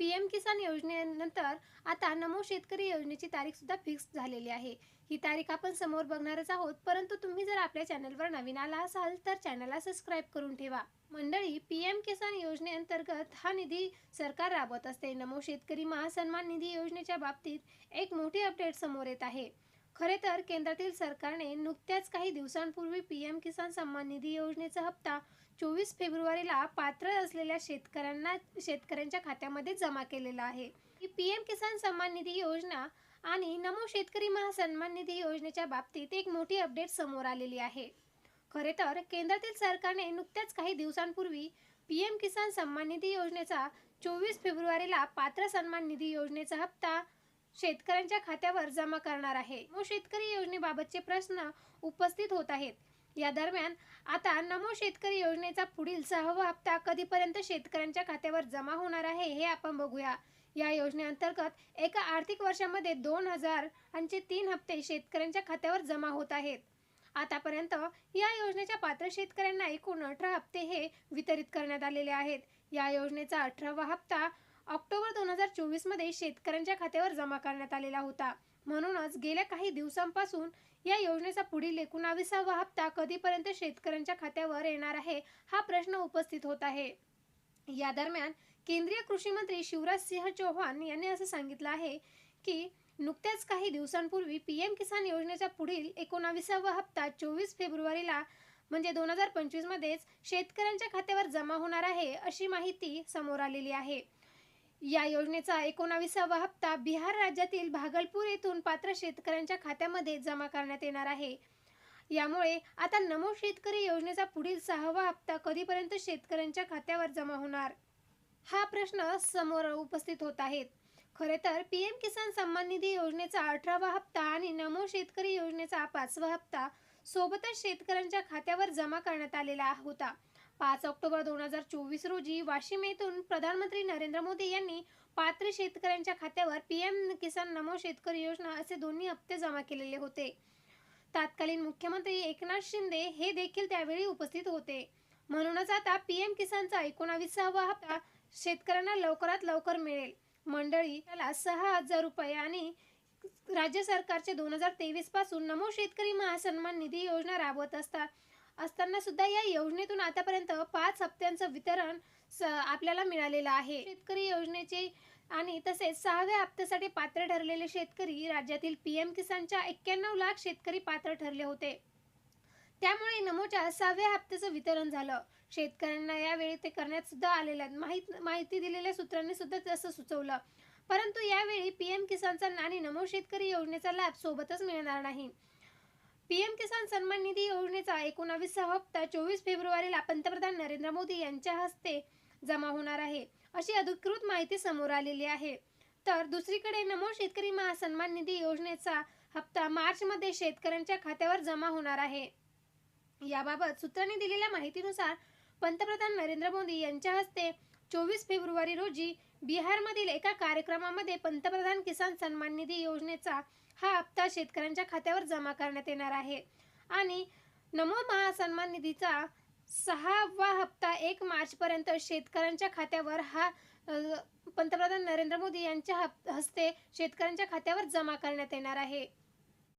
P M किसान योजनेनंतर आता नमो शेतकरी योजनेची तारीख सुद्धा फिक्स झालेली आहे. ही तारीख आपण समोर बघणारच आहोत. परंतु तुम्ही जर आपल्या चॅनलवर नवीन आला असाल तर चॅनलला सबस्क्राईब करून ठेवा. मंडळी पी एम किसान योजनेअंतर्गत हा निधी सरकार राबवत असते. नमो शेतकरी महासन्मान निधी योजनेच्या बाबतीत एक मोठी अपडेट समोर येत आहे. खरे तर केंद्रातील सरकारने नुकत्याच काही दिवसांपूर्वी पी एम किसान सन्मान निधी योजनेचा हप्ता चोवीस फेब्रुवारीला पात्र असलेल्या शेतकऱ्यांना शेतकऱ्यांच्या खात्यामध्ये जमा केलेला आहे. ही पी एम किसान सन्मान निधी योजना आणि नमो शेतकरी महासन्मान निधी योजनेच्या बाबतीत एक मोठी अपडेट समोर आलेली आहे. खरे तर केंद्रातील सरकारने नुकत्याच काही दिवसांपूर्वी पी एम किसान सन्मान निधी योजनेचा चोवीस फेब्रुवारीला पात्र सन्मान निधी योजनेचा हप्ता शेतकऱ्यांच्या खात्यावर जमा करणार आहे. व शेतकरी योजनेबाबतचे प्रश्न उपस्थित होत आहेत. या दरम्यान आता नमो शेतकरी योजनेचा पुढील सहावा हप्ता कधीपर्यंत शेतकऱ्यांच्या खात्यावर जमा होणार आहे हे आपण बघूया. या योजनेअंतर्गत एका आर्थिक वर्षामध्ये दोन हजार आणि तीन हप्ते शेतकऱ्यांच्या खात्यावर जमा होत आहेत. आतापर्यंत या योजनेच्या पात्र शेतकऱ्यांना एकूण अठरा हप्ते हे वितरित करण्यात आलेले आहेत. या योजनेचा अठरावा हप्ता ऑक्टोबर दोन हजार चोवीसमध्ये शेतकऱ्यांच्या खात्यावर जमा करण्यात आलेला होता. म्हणूनच गेल्या काही दिवसांपासून या योजनेचा पुढील एकोणावीसावा हप्ता कधीपर्यंत शेतकऱ्यांच्या खात्यावर येणार आहे हा प्रश्न उपस्थित होत आहे. या दरम्यान केंद्रीय कृषी मंत्री शिवराज सिंह चौहान यांनी असं सांगितलं आहे की नुकत्याच काही दिवसांपूर्वी पी एम किसान योजनेचा पुढील एकोणावीसावा हप्ता चोवीस फेब्रुवारीला म्हणजे दोन हजार पंचवीसमध्येच शेतकऱ्यांच्या खात्यावर जमा होणार आहे अशी माहिती समोर आलेली आहे. या योजनेचा एकोणावीसावा हप्ता बिहार राज्यातील भागलपूर येथून पात्र शेतकऱ्यांच्या खात्यामध्ये जमा करण्यात येणार आहे. यामुळे आता नमो शेतकरी योजनेचा पुढील सहावा हप्ता कधीपर्यंत शेतकऱ्यांच्या खात्यावर जमा होणार? हा प्रश्न समोर उपस्थित होत आहेत. खरे तर पी एम किसान सन्मान निधी योजनेचा अठरावा हप्ता आणि नमो शेतकरी योजनेचा पाचवा हप्ता सोबतच शेतकऱ्यांच्या खात्यावर जमा करण्यात आलेला होता. पाच ऑक्टोबर दोन हजार चोवीस रोजी वाशिम येथून प्रधानमंत्री नरेंद्र मोदी यांनी पात्र शेतकऱ्यांच्या खात्यावर पी एम किसान नमो शेतकरी योजना असे दोन्ही हप्ते जमा केलेले होते. तत्कालीन मुख्यमंत्री एकनाथ शिंदे हे देखील त्यावेळी उपस्थित होते. म्हणूनच आता पी एम किसानचा एकोणावीसावा हप्ता शेतकऱ्यांना लवकरात लवकर मिळेल. मंडळी त्याला सहा हजार रुपये आणि राज्य सरकारचे दोन हजार तेवीसपासून नमो शेतकरी महासन्मान निधी योजना राबवत असतात असताना सुद्धा या योजनेतून आतापर्यंत पाच हप्त्यांचं वितरण स आपल्याला मिळालेलं आहे. शेतकरी योजनेचे आणि तसेच सहाव्या हप्त्यासाठी पात्र ठरलेले शेतकरी राज्यातील पी एम किसानच्या एक्क्याण्णव लाख शेतकरी पात्र ठरले होते. त्यामुळे नमोच्या सहाव्या हप्त्याचं वितरण झालं. शेतकऱ्यांना यावेळी ते करण्यात सुद्धा आलेलं माहीत माहिती दिलेल्या सूत्रांनी सुद्धा तसं सुचवलं. परंतु यावेळी पी एम किसानचा आणि नमो शेतकरी योजनेचा लाभ सोबतच मिळणार नाही. पीएम किसान सन्मान निधी योजनेचा एकोणावीसचा हप्ता चोवीस फेब्रुवारीला पंतप्रधान नरेंद्र मोदी यांच्या हस्ते जमा होणार आहे. अशी अधिकृत माहिती समोर आलेली आहे. तर दुसरीकडे नमो शेतकरी महासन्मान निधी योजनेचा हप्ता मार्च मध्ये शेतकऱ्यांच्या खात्यावर जमा होणार आहे. याबाबत सूत्रांनी दिलेल्या माहितीनुसार पंतप्रधान नरेंद्र मोदी यांच्या हस्ते चोवीस फेब्रुवारी रोजी बिहारमधील एका कार्यक्रमामध्ये पंतप्रधान किसान सन्मान निधी योजनेचा हा हप्ता शेतकऱ्यांच्या खात्यावर जमा करण्यात येणार आहे. आणि नमो महासन्मान निधीचा सहावा हप्ता एक मार्चपर्यंत शेतकऱ्यांच्या खात्यावर हा पंतप्रधान नरेंद्र मोदी यांच्या हस्ते शेतकऱ्यांच्या खात्यावर जमा करण्यात येणार आहे.